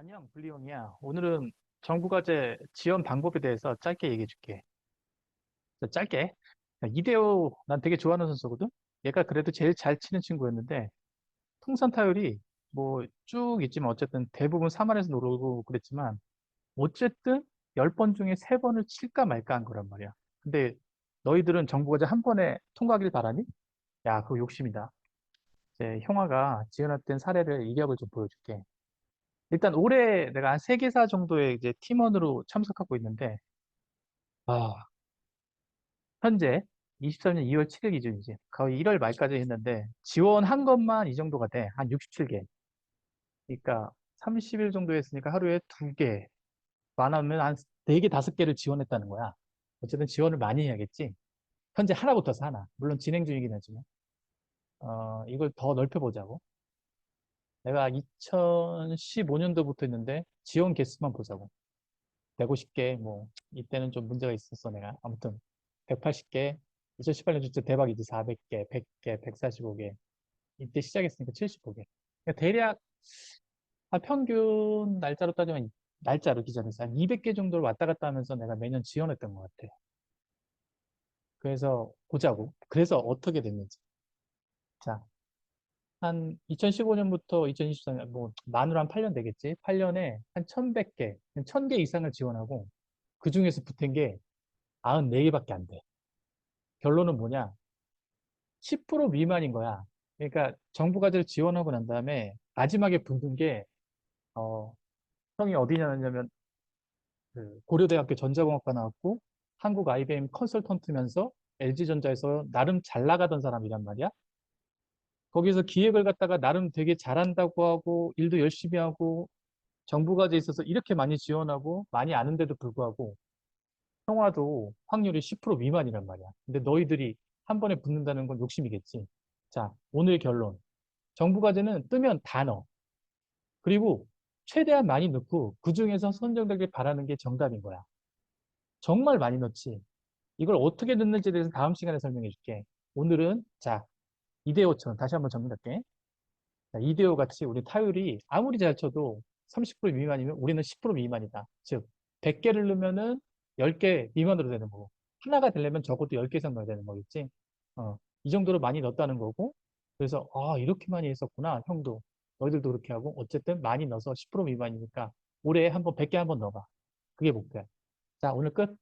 안녕, 블리용이야. 오늘은 정부과제 지원 방법에 대해서 짧게 얘기해 줄게. 자, 짧게. 야, 이대호, 난 되게 좋아하는 선수거든? 얘가 그래도 제일 잘 치는 친구였는데, 통산 타율이 뭐 쭉 있지만 어쨌든 대부분 3할에서 노르고 그랬지만, 어쨌든 10번 중에 3번을 칠까 말까 한 거란 말이야. 근데 너희들은 정부과제 한 번에 통과하길 바라니? 야, 그거 욕심이다. 이제 형아가 지원했던 사례를 이력을 좀 보여줄게. 일단 올해 내가 한세 개사 정도의 이제 팀원으로 참석하고 있는데, 아, 현재 23년 2월 7일 기준이지. 거의 1월 말까지 했는데, 지원한 것만 이 정도가 돼. 한 67개. 그러니까 30일 정도 했으니까 하루에 2개. 많으면 한 4개, 5개를 지원했다는 거야. 어쨌든 지원을 많이 해야겠지. 현재 하나부터서 하나. 물론 진행 중이긴 하지만. 어, 이걸 더 넓혀보자고. 내가 2015년도부터 했는데, 지원 개수만 보자고. 150개, 뭐, 이때는 좀 문제가 있었어, 내가. 아무튼, 180개, 2018년 진짜 대박이지. 400개, 100개, 145개. 이때 시작했으니까 75개. 그러니까 대략, 한 평균 날짜로 따지면, 날짜로 기준해서 한 200개 정도를 왔다 갔다 하면서 내가 매년 지원했던 것 같아. 그래서 보자고. 그래서 어떻게 됐는지. 자, 한 2015년부터 2024년, 뭐, 만으로 한 8년 되겠지? 8년에 한 1100개, 1000개 이상을 지원하고, 그 중에서 붙은 게 94개밖에 안 돼. 결론은 뭐냐? 10% 미만인 거야. 그러니까 정부 과제를 지원하고 난 다음에 마지막에 붙는 게, 어, 형이 어디냐면, 그 고려대학교 전자공학과 나왔고, 한국 IBM 컨설턴트면서 LG전자에서 나름 잘 나가던 사람이란 말이야. 거기서 기획을 갖다가 나름 되게 잘한다고 하고, 일도 열심히 하고, 정부 과제에 있어서 이렇게 많이 지원하고, 많이 아는데도 불구하고, 평화도 확률이 10% 미만이란 말이야. 근데 너희들이 한 번에 붙는다는 건 욕심이겠지. 자, 오늘 결론. 정부 과제는 뜨면 다 넣어. 그리고 최대한 많이 넣고 그 중에서 선정되길 바라는 게 정답인 거야. 정말 많이 넣지. 이걸 어떻게 넣는지에 대해서 다음 시간에 설명해 줄게. 오늘은 자, 이대호처럼 다시 한번 정리할게. 자, 이대호 같이 우리 타율이 아무리 잘 쳐도 30% 미만이면 우리는 10% 미만이다. 즉, 100개를 넣으면은 10개 미만으로 되는 거고, 하나가 되려면 적어도 10개 이상 넣어야 되는 거겠지. 어, 이 정도로 많이 넣었다는 거고, 그래서, 아, 이렇게 많이 했었구나. 형도, 너희들도 그렇게 하고, 어쨌든 많이 넣어서 10% 미만이니까, 올해 한번 100개 한번 넣어봐. 그게 목표야. 자, 오늘 끝.